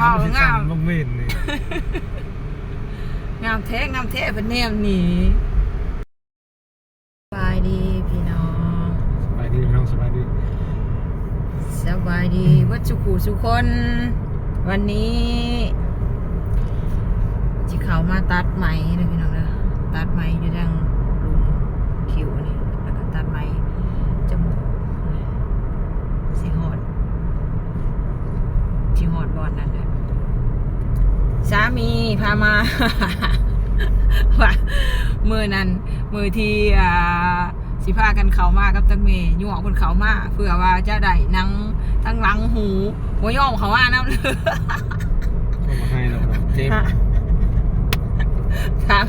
เมาเงามลงเวนนี่งามแท้งามแท้เป็นแนวหนีสบายดีพี่น้องสบายดีพี่น้องสบายดีสบายดีวัดสุขูสุคน วันนี้ที่เขามาตัดไหมนะพี่น้องนะตัดไหมอยู่ทางลุมคิวนี่แล้วก็ตัดไหมจมูกสีหอดที่ห อดบอลนั่นแหละสามีพามาว่ามือนั้นมือที่อ่าสิพากันเขามากับตังเมย์ยุ่งคนเขามาเพื่อว่าจะได้หนังทั้งหลังหูหัวย่อมเขาว่าน้ำเลยก็มาให้เราเจ็บถาม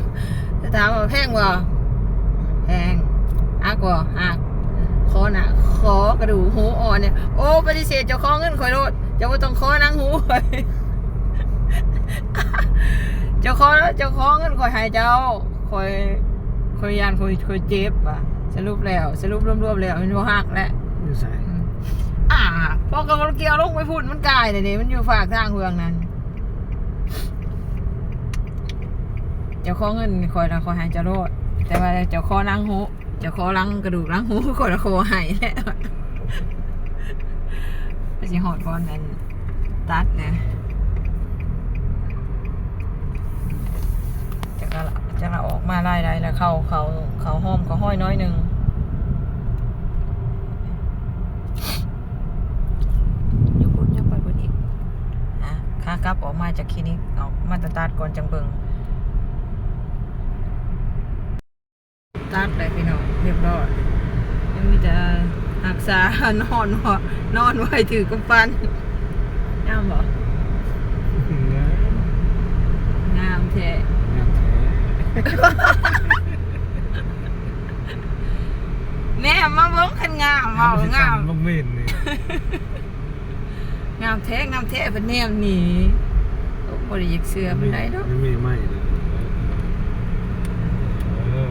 ถามว่าแพงบ่แพงอักบ่อักคอน่ะคอกระดูกหูอ่อนเนี่ยโอ้ปฏิเสธเจ้าของเงินคอยโล ดเจ้าบ่ต้องคอนังหูข่อยเจ้าของเจ้าของเงินคอยให้เจ้าคอยคอยยานคอยคอยเจ็บอะสรุปแล้วสรุปรวมๆแล้วมันบ่หักแล้วอยู่ใส่อ่าพอกำลังเกี่ยวลงไปพูดมันกายเลยนี่มันอยู่ฝากทางเฮืองนั้นเจ้าของเงินคอยละคอยหายจะโลดแต่ว่าเจ้าขอล้างหูเจ้าขอล้างกระดูกล้างหูคอยละคอหายแล้ว ไปสิหอดบอลนั้นตัดนะจะกละจะละออกมาไล่ได้แล้วเขาเขาเขาห้อมเขาห้อยน้อยหนึ่งอยู่บนยังไปบนอีกอะขากลับออกมาจากคลินิกออกมาตตัดก่อนจังเบิงตัดเลยพี่น้องเรียบร้อยยังมีแต่ รักษานอนว่นอนไว้ถือกำปั้นงามบ่งามแท้งามแท้แม่มาเบิ่งคันงามเว้างามลงเวนนี่งามแท้งามแท้เป็นแนวนี้โอ้บ่ได้อยากเชื่อปานใดดอกไม่มีไม่เลยเออ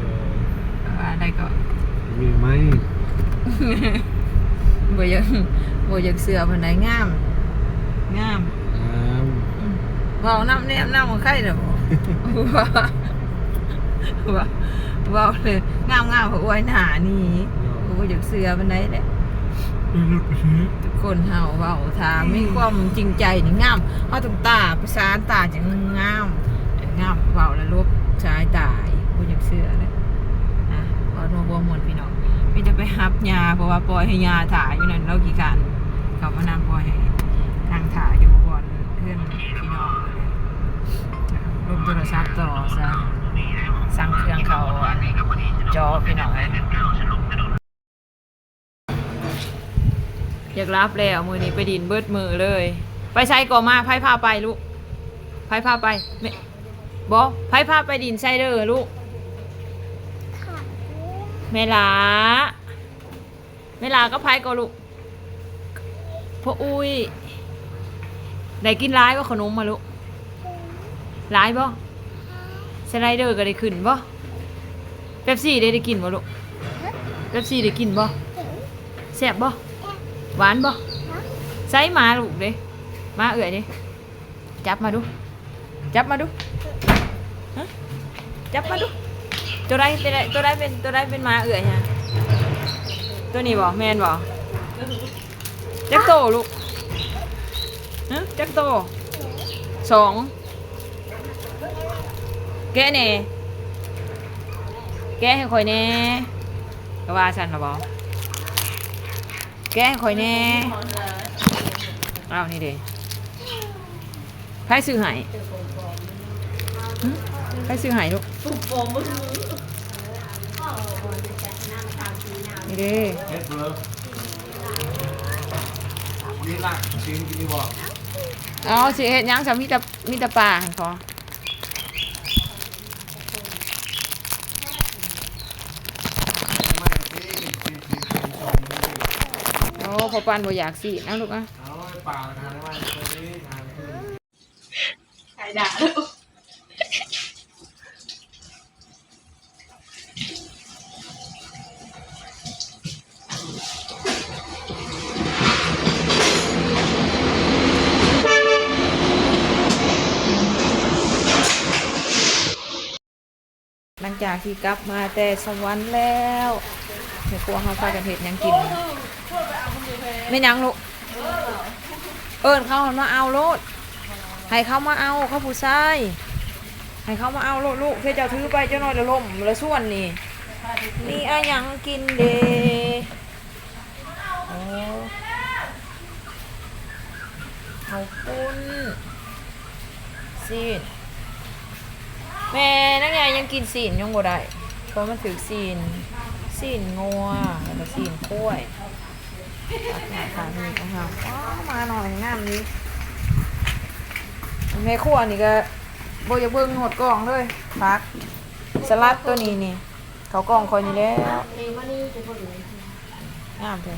ว่าได้ก็มีไหม บ่อยากบ่อยากเสือปานใดงาม งามอ้ามอืมเว้าน้ำแนมน้ำของใครเด้อบ่ว่าว่าเว้าเลยงามงามๆเพราะอวยหน้านี่บ่อยากเสือปานใดแหละเออรถไปซื้อทุกคนเฮาเว้าถ้ามีความจริงใจนี่งามเฮาต้องตาประสานตาจังงามงามเว้าแล้วลบสายตายบ่อยากเสือเลยอะเว้าโนบ่ม่วนพี่น้องมีแต่ไป รับยาเพราะว่าปล่อยให้ยาถ่ายอยู่นั่นเรากี่การเขามานำปล่อยให้ทางถ่ายอยู่บนเพื่อนพี่น้องเลยรวมโทรศัพท์ต่อซะสั่งเครื่องเขาอันจอพี่น้องเลยอยากรับแล้วมือนี้ไปดินเบิดมือเลย ไปใส่ก่อมาไพ่พาไปลูกไพ่พาไปไม่บอไพ่พาไปดินไซเดอร์ลูกเมลา เมลาก็ไพ่ก็ลูกพ่ออุ้ยได้กินร้ายว่าขนมมาลูกร้ายบ่สไลเดอร์ก็ได้ขึ้นบ่เป๊ปซี่ได้ได้กินบ่ลูกเป๊ปซี่ได้กินบ่แซ่บบ่หวานบ่ใส่มาลูกเด้มาเอื่อยเด้จับมาดู จับมาดูจับมาดู ตัวใดเป็นตัวใดเป็นตัวใดเป็นมาเอื่อยฮะ ตัวนี้บ่แมนบ่จักโตลูกฮะจักโตสองแกะเน่แกะให้คอยแน่ก็ว่าฉันหรอบอแกะให้คอยแน่เอานี่เด้ใครซื้อให้หึใครซื้อให้ลูก นี่เด้เฮ็ดเลยนี่ล่ะชิ้นกินดีบ่อ๋อสิเฮ็ดหยังจะมีแต่มีแต่ปลาหั่นพอไม่ที่ที่ที่ที่ชมโอ้พอปันบ่อยากสินะลูกอะ เอาไอ้ป่าทานได้ไหมตัวนี้ทานขึ้น ใครด่าลูก จากที่กลับมาแต่สวรรค์แล้วแม่ครัวเฮาพากันเฮ็ดหยังกินไม่หยังลูกเอิ้เขามาเอาโลดให้เขามาเอาเขาผู้ชายให้เขามาเอาโลดลูกเพื่อจ้าถือไปเจ้าน้อยละล่มละส่วนนี่นี่อะหยังกินเดโอ้เอาปุ้นซีน แม่นักใหญ่ยังกินสีนยังบ่ได้เพราะมันถือสีนสีนงัวแล้วก็สีนกล้วยตักหน้าทานนี่ของเราว้าวมาหน่อยงามนี้แม่ครัวนี่ก็บ่อยากเบิ่งหดกล่องเลยพักสลัดตัวนี้นี่ เขากล่องคอยนี่แล้วงามเลย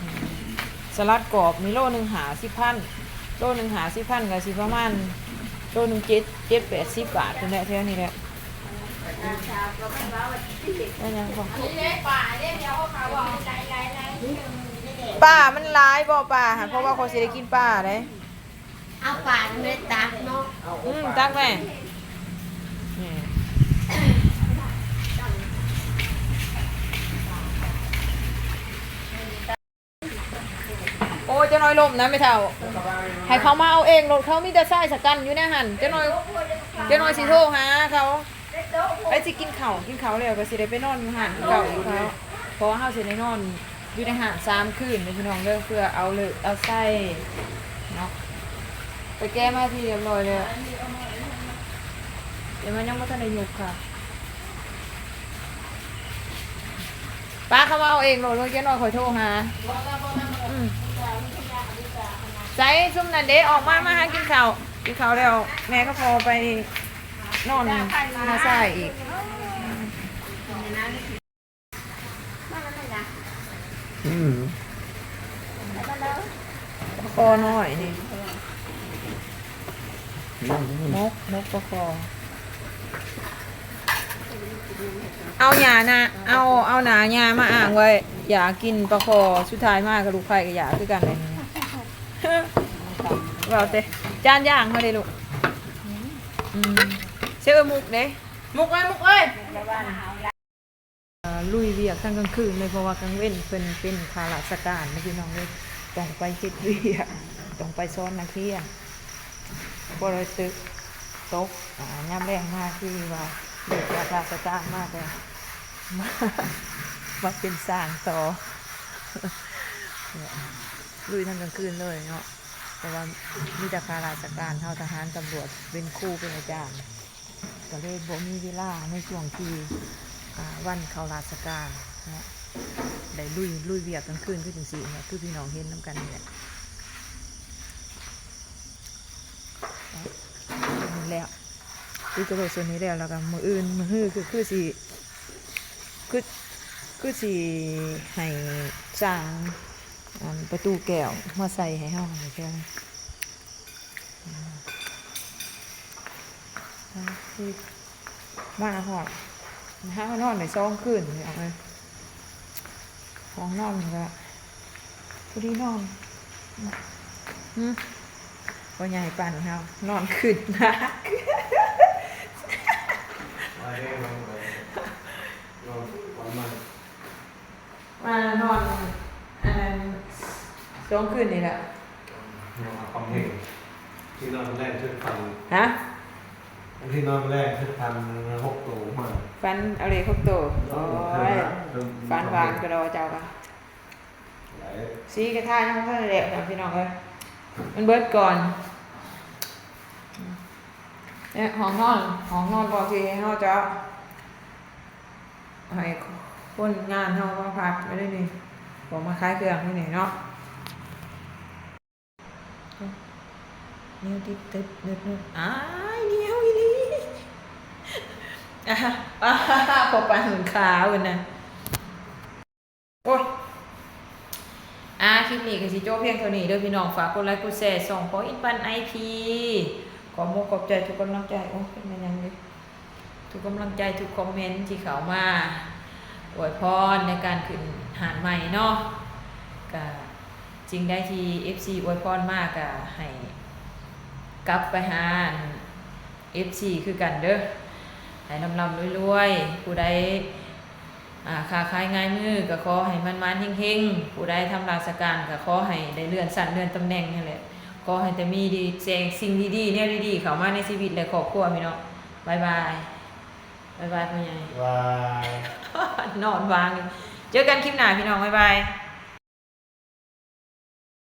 อืมสลัดกรอบนี่โลหนึงหาสิพันโลหนึงหาสิพันก็สิประมาณ โลหนึงเจ็ดเจ็ดแปดสิบบาทเป็นแหละเท่านี้แหละได้ยังของป้ามันร้ายบ่ป้าหันเพราะว่าเขาสิได้กินป้าเลยเอาป่านเม็ดตักเนาะอืมตักแม่นี่โอ้ยเจะน้อย ลมนะไม่เท่าให้เขามาเอาเองรถเขามีแต่ไส้สกันอยู่ในหันเจะน้อยเจะน้อยสิโทรหาเขาไปสิกินข้าวกินข้าวแล้วก็สิได้ไปนอนอยู่หันเก่าอยู่เขาเพราะว่าเฮาสิได้นอนอยู่ในหันสามคืนเลยพี่น้องเด้อเพื่อเอาเลยเอาไส้เนาะไปแก้มาทีเรียบร้อยแล้วเดี๋ยวมันยังไม่ทันได้ยุบค่ะป้าเขามาเอาเองโหลดเลยแกน้อยคอโทรหาอืม ใจซุ่มนันเดออกมามาหากินข้าวกินข้าวแล้ว แม่ก็พอไปนอนมาใส่อีกอืมประคอหน่อยนี่นั่งมกมกประคอเอาหยานะเอาเอาหนาหยามาอ่างไว้ อยากกินประคอสุดท้ายมากกับลูกไผ่กับอยากคือกันเลยนี่ เราเตะจานย่างเขาเลยลูกอืมเชื่อมุกเด้มุกเอ้ยมุกเอ้ยอ่าลุยเวียกทั้งกลางคืนเลยเพราะว่ากลางเว้นเป็นเป็นข้าราชการนะพี่น้องเลยต้องไปเฮ็ดเวียกต้องไปซ้อนนักเรียนบริสึกตกอ่ายามแรงมากที่ว่าเด็กจากราชการมากเลยมามาเป็นสร้างต่อเนี่ยลุยทั้งกลางคืนเลยเนาะ แต่ว่ามีแต่ข้าราชการเท่าทหารตำรวจเป็นครูเป็นอาจารย์ก็เลยบ่มีเวลาในช่วงที่วันเขาราชการนะได้ลุยลุยเวียกกลางคืนขึ้นถึงสี่เนี่ยคือพี่น้องเห็นน้ำกันเนี่แหละนี่แหล้วคือกระโดดส่วนนี้แล้วแล้วก็มืออื่นมือฮื้อคือคือสีคือคือสีให้สร้าง ประตูแก้วมาใส่ให้เฮาให้แค่นั้นอืมอ่าคือมาหอดห้านอนในซองคืนนี่เอาเลยห้องนอนก็พอดีนอนอืมว่าใหญ่ปานเฮานอนขึ้นนะ มาเร่งลงไปนอนวันมัน มานอนอันนั้นซ องคืนนี่แหละนอนความเห็นที่นอนแรกชุดพันฮะที่นอนแรกชุดพันหกตัวมาฟันเอาเลยครบโตโอ้ยฟันหวานกระดอเจ้าค่ะหลายสีกระทายน้องเพื่อนเด็กนะพี่น้องเอ้ยมันเบิดก่อนเนี่ยห้องนอนห้องนอนพอทีให้เขาจะให้คนงานเขามาพักไม่ได้นี่บอกมาคล้ายเครื่องที่ไหนเนาะ นิ้วติดติดนิดนึงอ้ายนิ้วอีลีอะอะพอปานหนุนขาเว้ยนะโอ้ยอ่าคลิปนี้ก็สิโจ้เพียงเท่านี้เด้อพี่น้องฝากกดไลค์กดแชร์ส่องขออินปันไอพีขอมกขอบใจทุกกำลังใจโอ้เป็นยังไงทุกกำลังใจทุกคอมเมนต์ที่เขามาอวยพรในการขึ้นหานใหม่เนาะก็ จริงได้ที่ FC อวยพรมากก็ให้กลับไปหา FC คือกันเด้อให้ลำลำรวยๆ ผู้ใดอ่าค้าขายง่ายมือก็ขอให้มันมันๆเฮงๆ ผู้ใดทำราชการก็ขอให้ได้เลื่อนสั้นเลื่อนตำแหน่งนี่แหละขอให้แต่มีดีแจงสิ่งดีๆเนี่ยดีๆ เข้ามาในชีวิตและครอบครัวพี่น้องบายบายบายบายพ่อใหญ่วายนอนวางอยู่เจอกันคลิปหน้าพี่น้องบ๊ายบาย